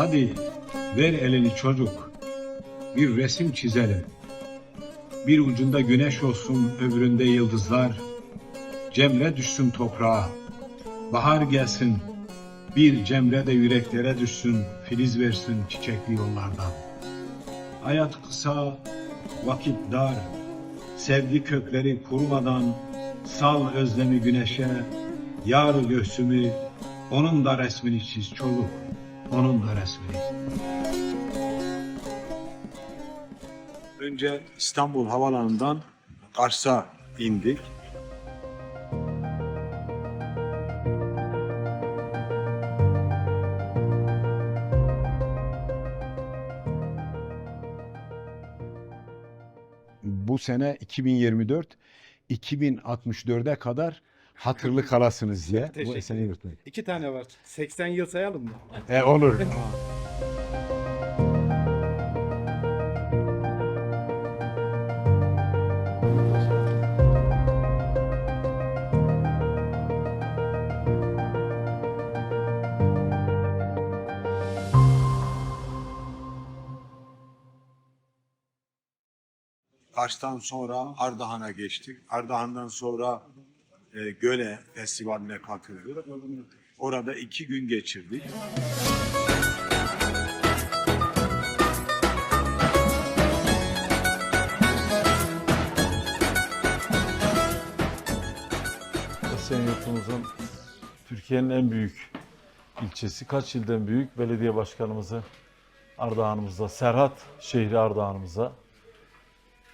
Hadi ver elini çocuk. Bir resim çizelim. Bir ucunda güneş olsun, öbüründe yıldızlar. Cemre düşsün toprağa. Bahar gelsin. Bir cemre de yüreklere düşsün, filiz versin çiçekli yollardan. Hayat kısa, vakit dar. Sevgi kökleri kurumadan sal özlemi güneşe. Yar göğsümü, onun da resmini çiz çoluk. Onun da resmini. Önce İstanbul Havalanı'ndan Kars'a indik. Bu sene 2024 2064'e kadar hatırlı kalasınız diye. Bu Teşekkür Esenyurt Bey. İki tane var. 80 yıl sayalım mı? E, olur. Kars'tan sonra Ardahan'a geçtik. Ardahan'dan sonra e, Göle Festivali'ne katıldık. Orada iki gün geçirdik. Esenyurt'umuzun Türkiye'nin en büyük ilçesi. Kaç ilden büyük? Belediye başkanımızı Ardahan'ımıza, Serhat şehri Ardahan'ımıza,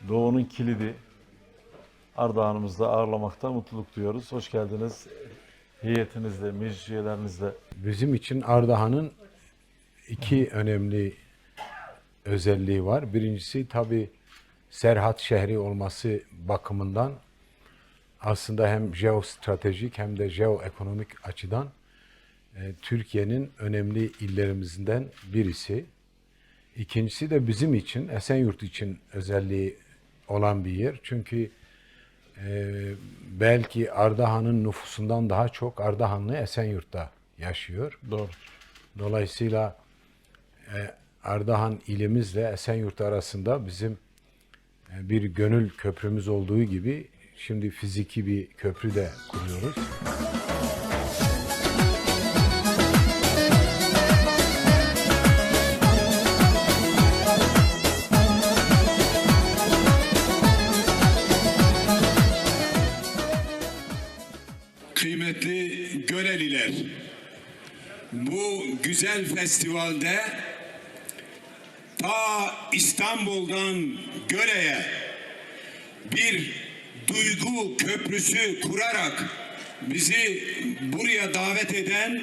Doğu'nun kilidi Ardahan'ımızda ağırlamakta mutluluk duyuyoruz. Hoş geldiniz. Heyetinizle, meclis üyelerinizle. Bizim için Ardahan'ın iki önemli özelliği var. Birincisi tabi Serhat şehri olması bakımından aslında hem jeostratejik hem de jeoekonomik açıdan e, Türkiye'nin önemli illerimizden birisi. İkincisi de bizim için, Esenyurt için özelliği olan bir yer. Çünkü e, belki Ardahan'ın nüfusundan daha çok Ardahanlı Esenyurt'ta yaşıyor. Doğru. Dolayısıyla e, Ardahan ilimizle Esenyurt arasında bizim e, bir gönül köprümüz olduğu gibi şimdi fiziki bir köprü de kuruyoruz. Bu güzel festivalde ta İstanbul'dan Göle'ye bir duygu köprüsü kurarak bizi buraya davet eden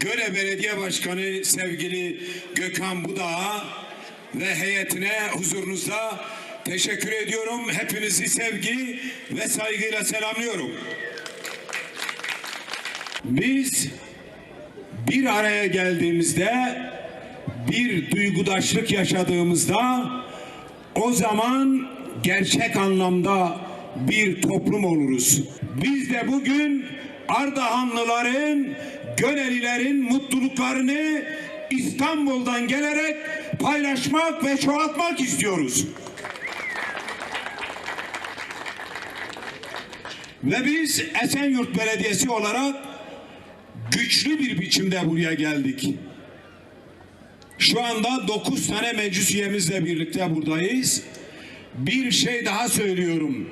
Göle Belediye Başkanı sevgili Gökhan Budağ'a ve heyetine huzurunuzda teşekkür ediyorum. Hepinizi sevgi ve saygıyla selamlıyorum. Biz bir araya geldiğimizde bir duygudaşlık yaşadığımızda o zaman gerçek anlamda bir toplum oluruz. Biz de bugün Ardahanlıların, Gönelilerin mutluluklarını İstanbul'dan gelerek paylaşmak ve çoğaltmak istiyoruz. Ve biz Esenyurt Belediyesi olarak güçlü bir biçimde buraya geldik. Şu anda 9 tane meclis üyemizle birlikte buradayız. Bir şey daha söylüyorum.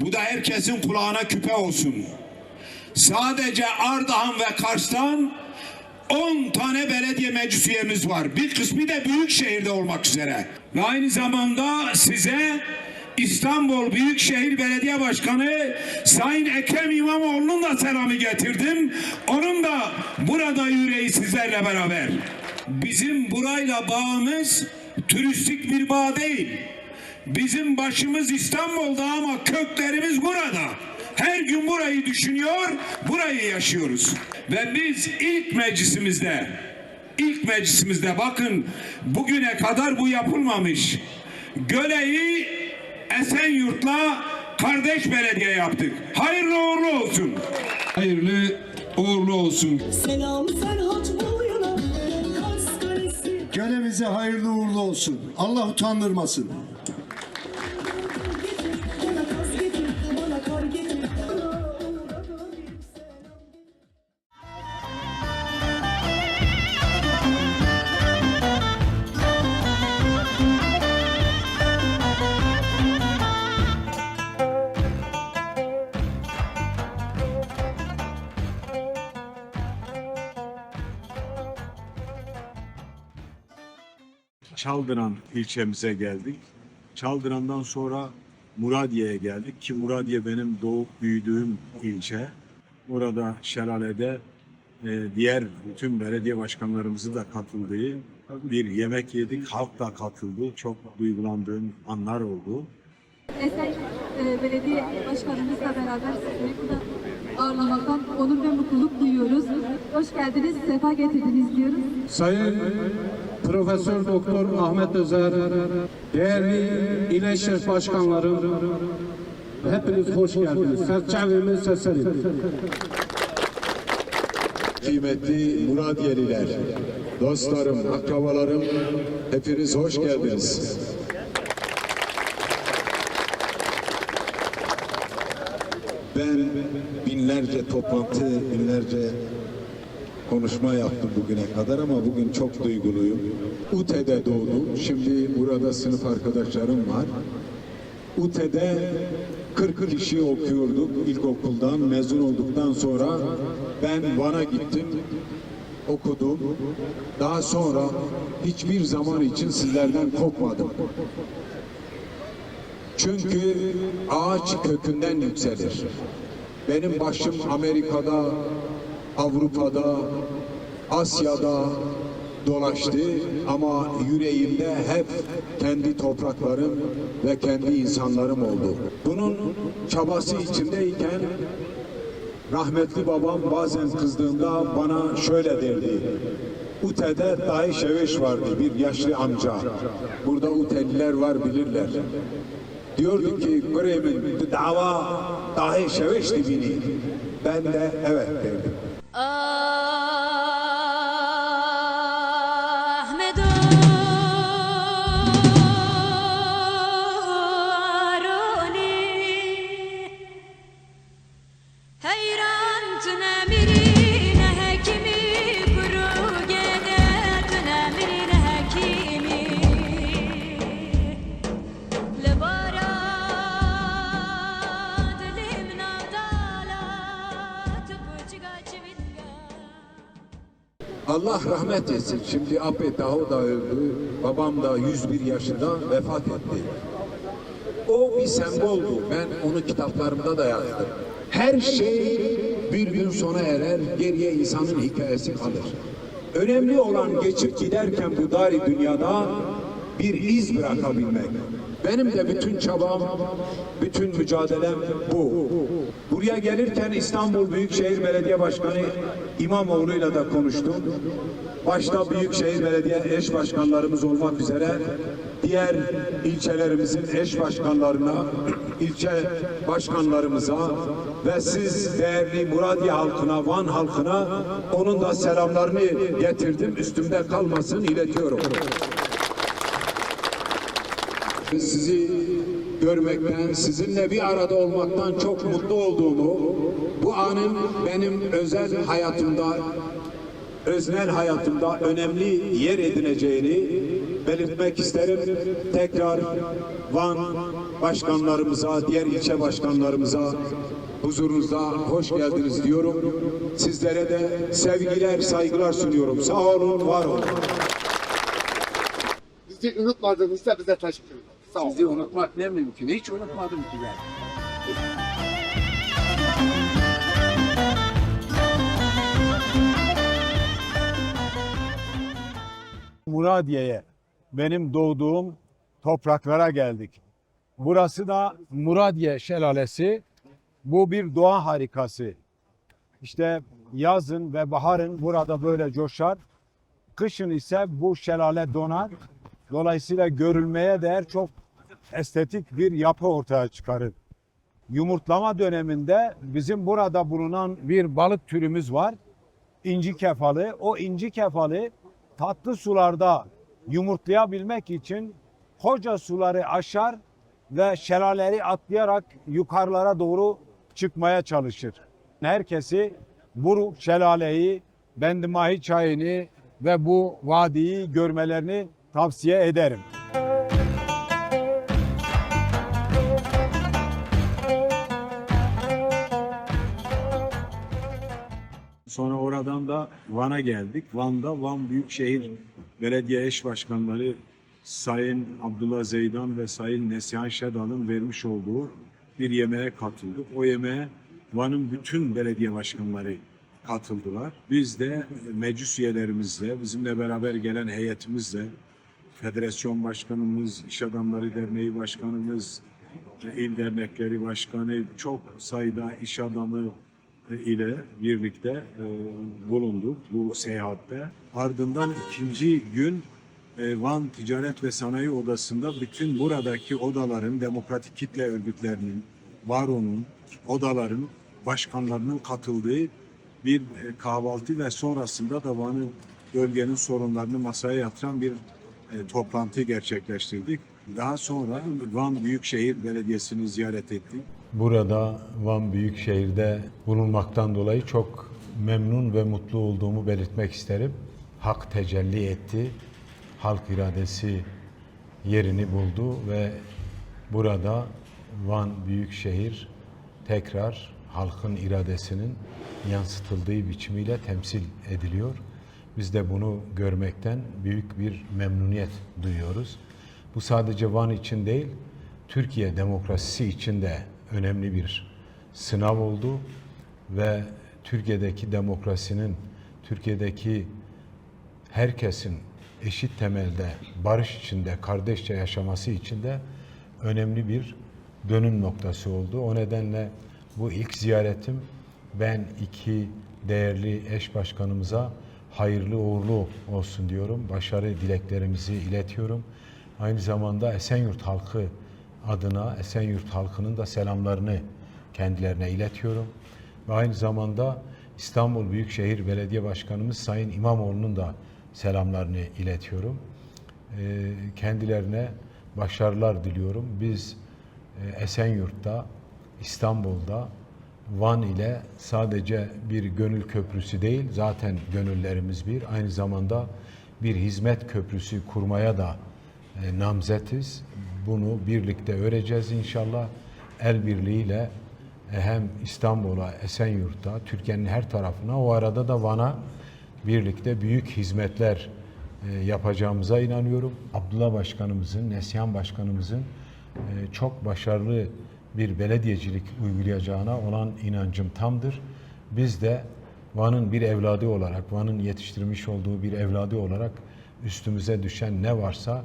Bu da herkesin kulağına küpe olsun. Sadece Ardahan ve Kars'tan 10 tane belediye meclis üyemiz var. Bir kısmı da büyük şehirde olmak üzere. Ve aynı zamanda size İstanbul Büyükşehir Belediye Başkanı Sayın Ekrem İmamoğlu'nun da selamı getirdim. Onun da burada yüreği sizlerle beraber. Bizim burayla bağımız turistik bir bağ değil. Bizim başımız İstanbul'da ama köklerimiz burada. Her gün burayı düşünüyor, burayı yaşıyoruz. Ve biz ilk meclisimizde, ilk meclisimizde bakın bugüne kadar bu yapılmamış. Göle'yi Esenyurt'la kardeş belediye yaptık. Hayırlı uğurlu olsun. Hayırlı uğurlu olsun. Selam Serhat boyuna Kars Herkese hayırlı uğurlu olsun. Allah utandırmasın. Çaldıran ilçemize geldik. Çaldıran'dan sonra Muradiye'ye geldik ki Muradiye benim doğup büyüdüğüm ilçe. Orada şelalede e, diğer bütün belediye başkanlarımızın da katıldığı bir yemek yedik. Halk da katıldı. Çok duygulandığım anlar oldu. Esen e, Belediye Başkanımızla beraber sizi burada ağırlamaktan onur ve mutluluk duyuyoruz. Hoş geldiniz, sefa getirdiniz diyoruz. Sayın Profesör Doktor Ahmet Özer, değerli İleşir Başkanlarım, hepiniz hoş geldiniz. Serçevimi seselim. Kıymetli Muradiyeliler, dostlarım, akrabalarım, hepiniz hoş geldiniz. Ben binlerce toplantı, binlerce konuşma yaptım bugüne kadar ama bugün çok duyguluyum. UTE'de doğdum. Şimdi burada sınıf arkadaşlarım var. UTE'de 40 kişi okuyorduk ilkokuldan mezun olduktan sonra ben Van'a gittim okudum. Daha sonra hiçbir zaman için sizlerden kopmadım. Çünkü ağaç kökünden yükselir. Benim başım Amerika'da, Avrupa'da, Asya'da dolaştı ama yüreğimde hep kendi topraklarım ve kendi insanlarım oldu. Bunun çabası içindeyken rahmetli babam bazen kızdığında bana şöyle derdi. Ute'de Dahi Şeveş vardı bir yaşlı amca. Burada Uteliler var bilirler. Diyordu ki Bremen dava Dahi Şeveş dibini. Ben de evet derdim. Allah rahmet etsin. Şimdi Abbe Daho da öldü. Babam da 101 yaşında vefat etti. O bir semboldu. Ben onu kitaplarımda da yazdım. Her şey bir gün sona erer, geriye insanın hikayesi kalır. Önemli olan geçip giderken bu dari dünyada bir iz bırakabilmek. Benim de bütün çabam, bütün mücadelem bu. Buraya gelirken İstanbul Büyükşehir Belediye Başkanı İmamoğlu'yla da konuştum. Başta Büyükşehir Belediye eş başkanlarımız olmak üzere diğer ilçelerimizin eş başkanlarına, ilçe başkanlarımıza ve siz değerli Muradiye halkına, Van halkına onun da selamlarını getirdim. Üstümde kalmasın iletiyorum. Sizi görmekten, sizinle bir arada olmaktan çok mutlu olduğumu, bu anın benim özel hayatımda, öznel hayatımda önemli yer edineceğini belirtmek isterim. Tekrar Van başkanlarımıza, diğer ilçe başkanlarımıza huzurunuzda hoş geldiniz diyorum. Sizlere de sevgiler, saygılar sunuyorum. Sağ olun, var olun. Bizi unutmadığınızda bize teşekkür ederim. Sizi unutmak ne mümkün? Hiç unutmadım ki ben. Muradiye'ye, benim doğduğum topraklara geldik. Burası da Muradiye Şelalesi. Bu bir doğa harikası. İşte yazın ve baharın burada böyle coşar. Kışın ise bu şelale donar. Dolayısıyla görülmeye değer çok estetik bir yapı ortaya çıkarır. Yumurtlama döneminde bizim burada bulunan bir balık türümüz var. İnci kefalı. O inci kefalı tatlı sularda yumurtlayabilmek için koca suları aşar ve şelaleleri atlayarak yukarılara doğru çıkmaya çalışır. Herkesi bu şelaleyi, Bendimahi çayını ve bu vadiyi görmelerini tavsiye ederim. Sonra oradan da Van'a geldik. Van'da Van Büyükşehir Belediye Eş Başkanları Sayın Abdullah Zeydan ve Sayın Neslihan Şedal'ın vermiş olduğu bir yemeğe katıldık. O yemeğe Van'ın bütün belediye başkanları katıldılar. Biz de meclis üyelerimizle, bizimle beraber gelen heyetimizle, federasyon başkanımız, iş adamları derneği başkanımız, il dernekleri başkanı, çok sayıda iş adamı ile birlikte e, bulunduk bu seyahatte. Ardından ikinci gün e, Van Ticaret ve Sanayi Odası'nda bütün buradaki odaların, demokratik kitle örgütlerinin, Varo'nun, odaların, başkanlarının katıldığı bir e, kahvaltı ve sonrasında da Van'ın bölgenin sorunlarını masaya yatıran bir e, toplantı gerçekleştirdik. Daha sonra Van Büyükşehir Belediyesi'ni ziyaret ettik. Burada Van Büyükşehir'de bulunmaktan dolayı çok memnun ve mutlu olduğumu belirtmek isterim. Hak tecelli etti. Halk iradesi yerini buldu ve burada Van Büyükşehir tekrar halkın iradesinin yansıtıldığı biçimiyle temsil ediliyor. Biz de bunu görmekten büyük bir memnuniyet duyuyoruz. Bu sadece Van için değil, Türkiye demokrasisi için de önemli bir sınav oldu ve Türkiye'deki demokrasinin, Türkiye'deki herkesin eşit temelde barış içinde, kardeşçe yaşaması için de önemli bir dönüm noktası oldu. O nedenle bu ilk ziyaretim ben iki değerli eş başkanımıza hayırlı uğurlu olsun diyorum. Başarı dileklerimizi iletiyorum. Aynı zamanda Esenyurt halkı adına Esenyurt halkının da selamlarını kendilerine iletiyorum. Ve aynı zamanda İstanbul Büyükşehir Belediye Başkanımız Sayın İmamoğlu'nun da selamlarını iletiyorum. Ee, Kendilerine başarılar diliyorum. Biz e, Esenyurt'ta, İstanbul'da, Van ile sadece bir gönül köprüsü değil, zaten gönüllerimiz bir, aynı zamanda bir hizmet köprüsü kurmaya da e, namzetiz. Bunu birlikte öreceğiz inşallah. El birliğiyle e, hem İstanbul'a, Esenyurt'a, Türkiye'nin her tarafına, o arada da Van'a birlikte büyük hizmetler e, yapacağımıza inanıyorum. Abdullah Başkanımızın, Neslihan Başkanımızın çok başarılı bir belediyecilik uygulayacağına olan inancım tamdır. Biz de Van'ın bir evladı olarak, Van'ın yetiştirmiş olduğu bir evladı olarak üstümüze düşen ne varsa,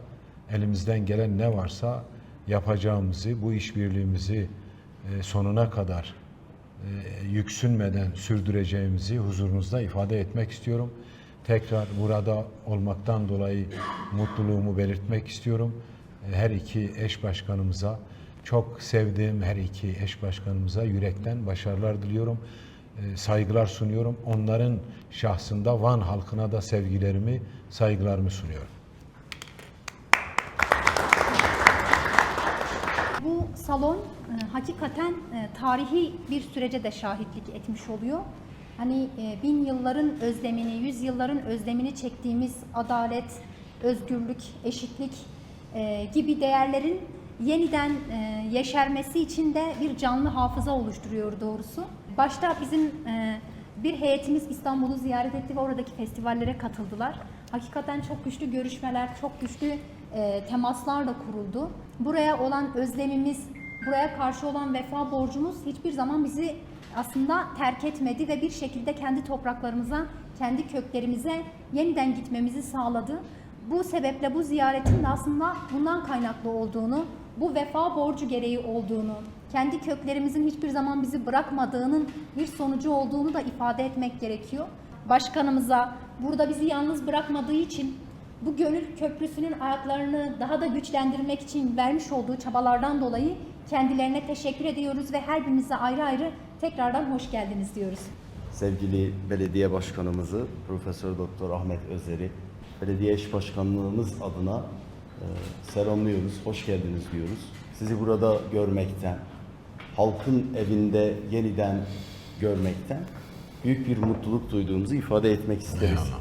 elimizden gelen ne varsa yapacağımızı, bu işbirliğimizi e, sonuna kadar e, yüksünmeden sürdüreceğimizi huzurunuzda ifade etmek istiyorum. Tekrar burada olmaktan dolayı mutluluğumu belirtmek istiyorum. E, Her iki eş başkanımıza, çok sevdiğim her iki eş başkanımıza yürekten başarılar diliyorum. E, Saygılar sunuyorum. Onların şahsında Van halkına da sevgilerimi, saygılarımı sunuyorum. Bu salon e, hakikaten e, tarihi bir sürece de şahitlik etmiş oluyor. Hani e, bin yılların özlemini, yüz yılların özlemini çektiğimiz adalet, özgürlük, eşitlik gibi değerlerin yeniden e, yeşermesi için de bir canlı hafıza oluşturuyor doğrusu. Başta bizim e, bir heyetimiz İstanbul'u ziyaret etti ve oradaki festivallere katıldılar. Hakikaten çok güçlü görüşmeler, çok güçlü e, temaslarla kuruldu. Buraya olan özlemimiz, buraya karşı olan vefa borcumuz hiçbir zaman bizi aslında terk etmedi ve bir şekilde kendi topraklarımıza, kendi köklerimize yeniden gitmemizi sağladı. Bu sebeple bu ziyaretin de aslında bundan kaynaklı olduğunu, bu vefa borcu gereği olduğunu, kendi köklerimizin hiçbir zaman bizi bırakmadığının bir sonucu olduğunu da ifade etmek gerekiyor. Başkanımıza burada bizi yalnız bırakmadığı için bu gönül köprüsünün ayaklarını daha da güçlendirmek için vermiş olduğu çabalardan dolayı kendilerine teşekkür ediyoruz ve her birinize ayrı ayrı tekrardan hoş geldiniz diyoruz. sevgili belediye başkanımızı Profesör Doktor Ahmet Özer'i belediye eş başkanlığımız adına e, selamlıyoruz, hoş geldiniz diyoruz. Sizi burada görmekten, halkın evinde yeniden görmekten büyük bir mutluluk duyduğumuzu ifade etmek isteriz.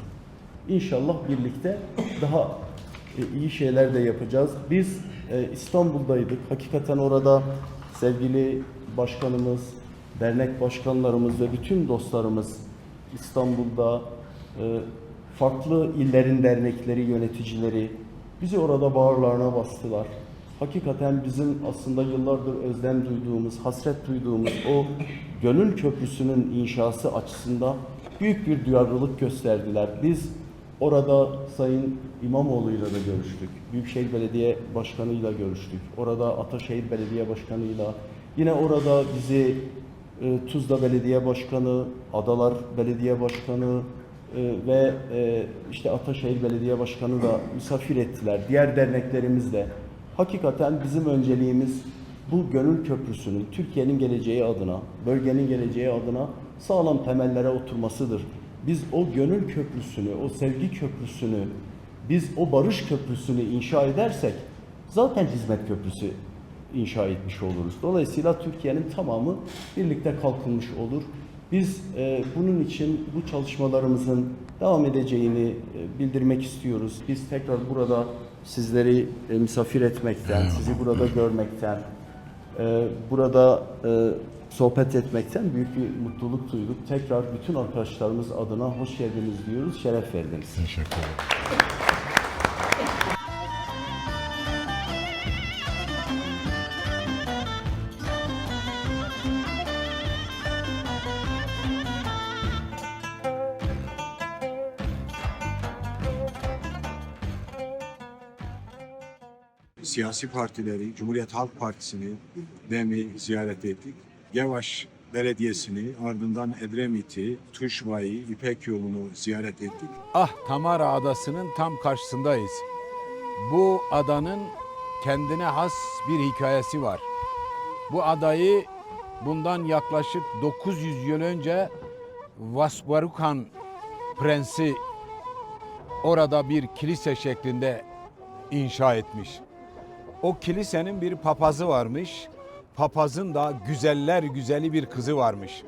İnşallah birlikte daha e, iyi şeyler de yapacağız. Biz e, İstanbul'daydık. Hakikaten orada sevgili başkanımız, dernek başkanlarımız ve bütün dostlarımız İstanbul'da e, farklı illerin dernekleri, yöneticileri bizi orada bağırlarına bastılar. Hakikaten bizim aslında yıllardır özlem duyduğumuz, hasret duyduğumuz o gönül köprüsünün inşası açısından büyük bir duyarlılık gösterdiler. Biz orada Sayın İmamoğlu'yla da görüştük. Büyükşehir Belediye Başkanı'yla görüştük. Orada Ataşehir Belediye Başkanı'yla, yine orada bizi e, Tuzla Belediye Başkanı, Adalar Belediye Başkanı ve e, işte Ataşehir Belediye Başkanı da misafir ettiler. Diğer derneklerimiz de. Hakikaten bizim önceliğimiz bu gönül köprüsünün Türkiye'nin geleceği adına, bölgenin geleceği adına sağlam temellere oturmasıdır. Biz o gönül köprüsünü, o sevgi köprüsünü, biz o barış köprüsünü inşa edersek zaten hizmet köprüsü inşa etmiş oluruz. Dolayısıyla Türkiye'nin tamamı birlikte kalkınmış olur. Biz e, bunun için bu çalışmalarımızın devam edeceğini e, bildirmek istiyoruz. Biz tekrar burada sizleri e, misafir etmekten, sizi burada görmekten, e, burada e, sohbet etmekten büyük bir mutluluk duyduk. Tekrar bütün arkadaşlarımız adına hoş geldiniz diyoruz, şeref verdiniz. Teşekkür ederim. Siyasi partileri, Cumhuriyet Halk Partisi'ni demi ziyaret ettik. Yavaş Belediyesi'ni, ardından Edremit'i, Tuşva'yı, İpek yolunu ziyaret ettik. Ah Tamara Adası'nın tam karşısındayız. Bu adanın kendine has bir hikayesi var. Bu adayı bundan yaklaşık 900 yıl önce Vasvarukan Prensi orada bir kilise şeklinde inşa etmiş. O kilisenin bir papazı varmış. Papazın da güzeller güzeli bir kızı varmış.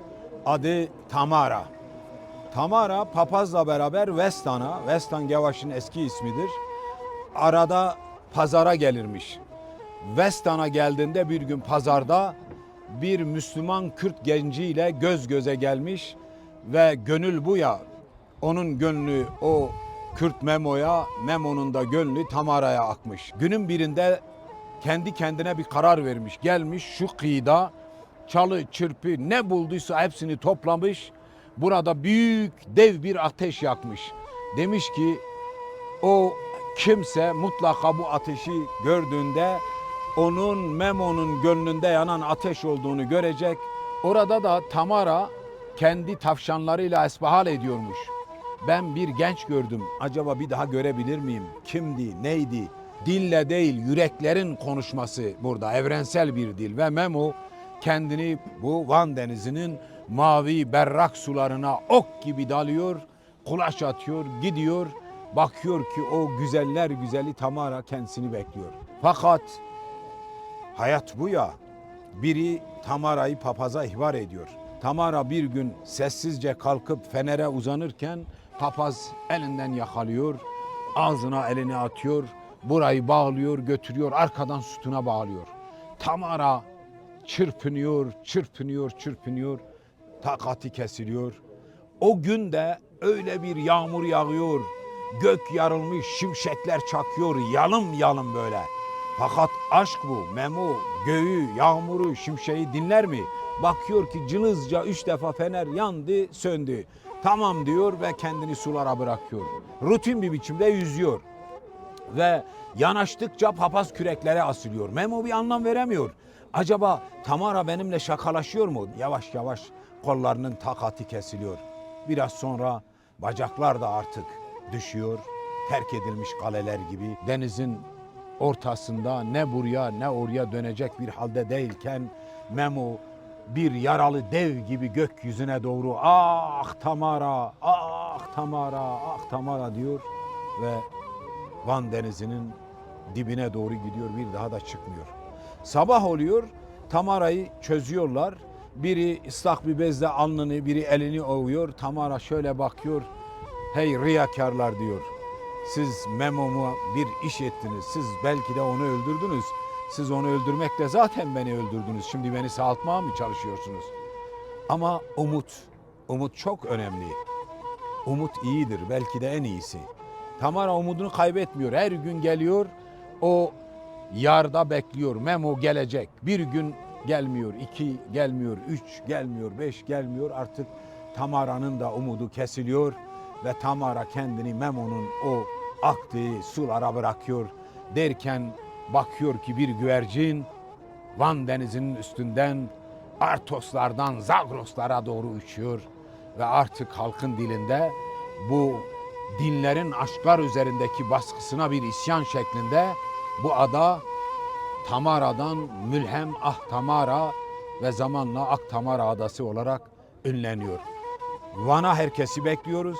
Adı Tamara. Tamara papazla beraber Vestan'a, Vestan Gevaş'ın eski ismidir. Arada pazara gelirmiş. Vestan'a geldiğinde bir gün pazarda bir Müslüman Kürt genciyle göz göze gelmiş ve gönül bu ya. Onun gönlü o Kürt Memo'ya, Memo'nun da gönlü Tamara'ya akmış. Günün birinde kendi kendine bir karar vermiş. Gelmiş şu kıyıda çalı, çırpı ne bulduysa hepsini toplamış. Burada büyük dev bir ateş yakmış. Demiş ki o kimse mutlaka bu ateşi gördüğünde onun Memo'nun gönlünde yanan ateş olduğunu görecek. Orada da Tamara kendi tavşanlarıyla esbahal ediyormuş. Ben bir genç gördüm. Acaba bir daha görebilir miyim? Kimdi, neydi? Dille değil, yüreklerin konuşması burada. Evrensel bir dil ve Memo kendini bu Van Denizi'nin mavi berrak sularına ok gibi dalıyor, kulaç atıyor, gidiyor. Bakıyor ki o güzeller güzeli Tamara kendisini bekliyor. Fakat hayat bu ya. Biri Tamara'yı papaza ihbar ediyor. Tamara bir gün sessizce kalkıp fenere uzanırken papaz elinden yakalıyor, ağzına elini atıyor, burayı bağlıyor, götürüyor, arkadan sütuna bağlıyor. Tamara çırpınıyor, çırpınıyor, çırpınıyor, takati kesiliyor. O gün de öyle bir yağmur yağıyor, gök yarılmış, şimşekler çakıyor, yalım yalım böyle. Fakat aşk bu, Memo, göğü, yağmuru, şimşeği dinler mi? Bakıyor ki cılızca üç defa fener yandı, söndü. Tamam diyor ve kendini sulara bırakıyor. Rutin bir biçimde yüzüyor. Ve yanaştıkça papaz küreklere asılıyor. Memo bir anlam veremiyor. Acaba Tamara benimle şakalaşıyor mu? Yavaş yavaş kollarının takati kesiliyor. Biraz sonra bacaklar da artık düşüyor. Terk edilmiş kaleler gibi denizin ortasında ne buraya ne oraya dönecek bir halde değilken Memo bir yaralı dev gibi gökyüzüne doğru ah Tamara, ah Tamara, ah Tamara diyor ve Van Denizi'nin dibine doğru gidiyor bir daha da çıkmıyor. Sabah oluyor Tamara'yı çözüyorlar. Biri ıslak bir bezle alnını biri elini ovuyor. Tamara şöyle bakıyor. Hey riyakarlar diyor. Siz Memo'ma bir iş ettiniz. Siz belki de onu öldürdünüz. Siz onu öldürmekle zaten beni öldürdünüz. Şimdi beni sağaltmaya mı çalışıyorsunuz? Ama umut, umut çok önemli. Umut iyidir, belki de en iyisi. Tamara umudunu kaybetmiyor. Her gün geliyor, o yarda bekliyor. Memo gelecek. Bir gün gelmiyor, iki gelmiyor, üç gelmiyor, beş gelmiyor. Artık Tamara'nın da umudu kesiliyor ve Tamara kendini Memo'nun o aktığı sulara bırakıyor. Derken bakıyor ki bir güvercin Van denizinin üstünden Artoslardan Zagroslara doğru uçuyor ve artık halkın dilinde bu dinlerin aşklar üzerindeki baskısına bir isyan şeklinde bu ada Tamara'dan Mülhem Ah Tamara ve zamanla Ak Tamara Adası olarak ünleniyor. Van'a herkesi bekliyoruz.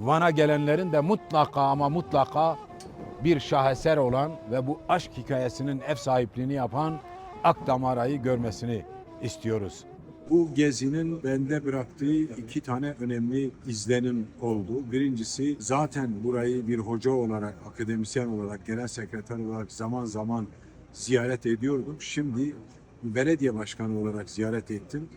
Van'a gelenlerin de mutlaka ama mutlaka bir şaheser olan ve bu aşk hikayesinin ev sahipliğini yapan Akdamara'yı görmesini istiyoruz. Bu gezinin bende bıraktığı iki tane önemli izlenim oldu. Birincisi zaten burayı bir hoca olarak, akademisyen olarak, genel sekreter olarak zaman zaman ziyaret ediyordum. Şimdi belediye başkanı olarak ziyaret ettim.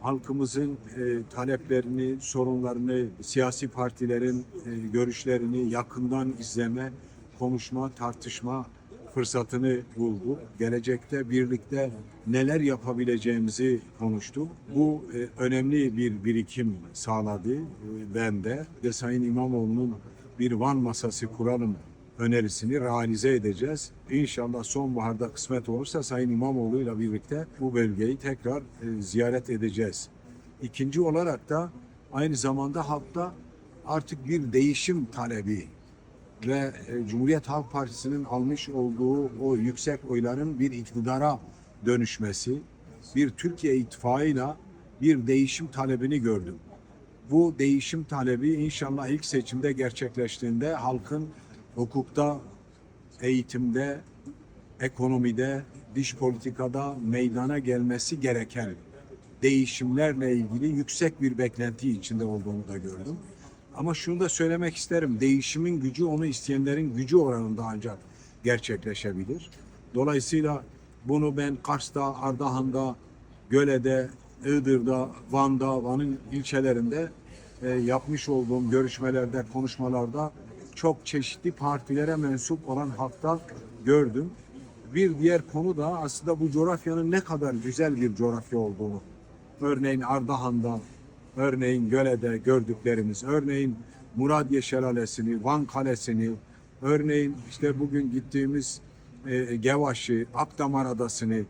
Halkımızın e, taleplerini, sorunlarını, siyasi partilerin e, görüşlerini yakından izleme, konuşma, tartışma fırsatını bulduk. Gelecekte birlikte neler yapabileceğimizi konuştuk. Bu e, önemli bir birikim sağladı e, ben de. de Sayın İmamoğlu'nun bir Van masası kuralım önerisini realize edeceğiz. İnşallah sonbaharda kısmet olursa Sayın İmamoğlu ile birlikte bu bölgeyi tekrar e, ziyaret edeceğiz. İkinci olarak da aynı zamanda halkta artık bir değişim talebi ve e, Cumhuriyet Halk Partisi'nin almış olduğu o yüksek oyların bir iktidara dönüşmesi, bir Türkiye ittifakıyla bir değişim talebini gördüm. Bu değişim talebi inşallah ilk seçimde gerçekleştiğinde halkın hukukta, eğitimde, ekonomide, dış politikada meydana gelmesi gereken değişimlerle ilgili yüksek bir beklenti içinde olduğunu da gördüm. Ama şunu da söylemek isterim. Değişimin gücü onu isteyenlerin gücü oranında ancak gerçekleşebilir. Dolayısıyla bunu ben Kars'ta, Ardahan'da, Göle'de, Iğdır'da, Van'da, Van'ın ilçelerinde e, yapmış olduğum görüşmelerde, konuşmalarda çok çeşitli partilere mensup olan halkta gördüm. Bir diğer konu da aslında bu coğrafyanın ne kadar güzel bir coğrafya olduğunu. Örneğin Ardahan'da, örneğin Göle'de gördüklerimiz, örneğin Muradiye Şelalesi'ni, Van Kalesi'ni, örneğin işte bugün gittiğimiz e, Gevaş'ı, Akdamar Adası'nı,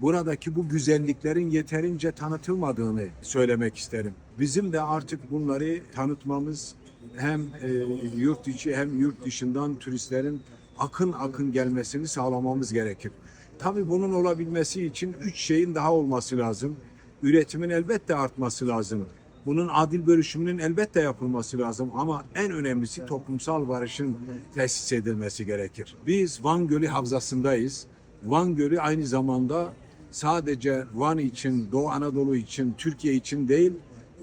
buradaki bu güzelliklerin yeterince tanıtılmadığını söylemek isterim. Bizim de artık bunları tanıtmamız hem e, yurt içi hem yurt dışından turistlerin akın akın gelmesini sağlamamız gerekir. Tabii bunun olabilmesi için üç şeyin daha olması lazım. Üretimin elbette artması lazım. Bunun adil bölüşümünün elbette yapılması lazım ama en önemlisi toplumsal barışın tesis edilmesi gerekir. Biz Van Gölü havzasındayız. Van Gölü aynı zamanda sadece Van için, Doğu Anadolu için, Türkiye için değil,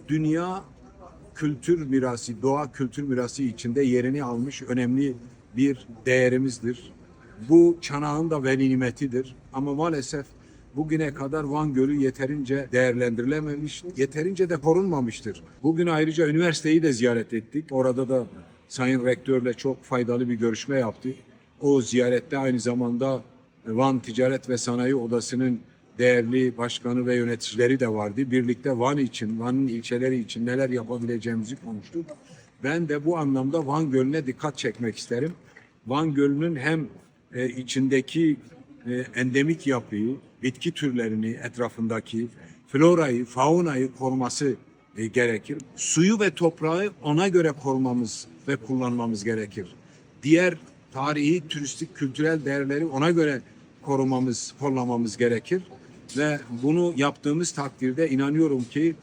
dünya kültür mirası, doğa kültür mirası içinde yerini almış önemli bir değerimizdir. Bu çanağın da veli nimetidir. Ama maalesef bugüne kadar Van Gölü yeterince değerlendirilememiş, yeterince de korunmamıştır. Bugün ayrıca üniversiteyi de ziyaret ettik. Orada da Sayın Rektörle çok faydalı bir görüşme yaptık. O ziyarette aynı zamanda Van Ticaret ve Sanayi Odası'nın değerli başkanı ve yöneticileri de vardı. Birlikte Van için, Van'ın ilçeleri için neler yapabileceğimizi konuştuk. Ben de bu anlamda Van Gölü'ne dikkat çekmek isterim. Van Gölü'nün hem e, içindeki endemik yapıyı, bitki türlerini etrafındaki florayı, faunayı koruması e, gerekir. Suyu ve toprağı ona göre korumamız ve kullanmamız gerekir. Diğer tarihi, turistik, kültürel değerleri ona göre korumamız, kollamamız gerekir. Ve bunu yaptığımız takdirde inanıyorum ki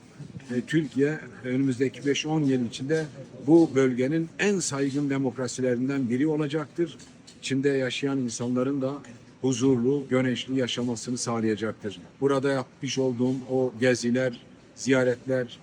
e, Türkiye önümüzdeki 5-10 yıl içinde bu bölgenin en saygın demokrasilerinden biri olacaktır. İçinde yaşayan insanların da huzurlu, güneşli yaşamasını sağlayacaktır. Burada yapmış olduğum o geziler, ziyaretler,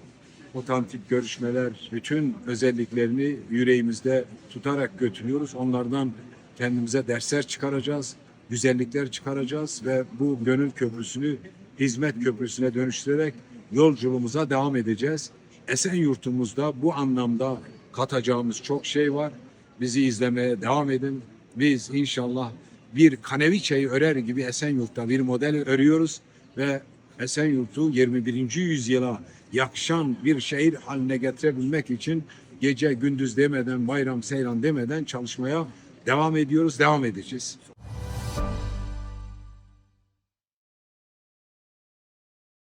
otantik görüşmeler, bütün özelliklerini yüreğimizde tutarak götürüyoruz. Onlardan kendimize dersler çıkaracağız, güzellikler çıkaracağız ve bu gönül köprüsünü hizmet köprüsüne dönüştürerek yolculuğumuza devam edeceğiz. Esenyurt'umuzda bu anlamda katacağımız çok şey var. Bizi izlemeye devam edin. Biz inşallah bir kaneviçeyi örer gibi Esenyurt'ta bir model örüyoruz ve Esenyurt'u 21. yüzyıla yakışan bir şehir haline getirebilmek için gece gündüz demeden, bayram seyran demeden çalışmaya devam ediyoruz, devam edeceğiz.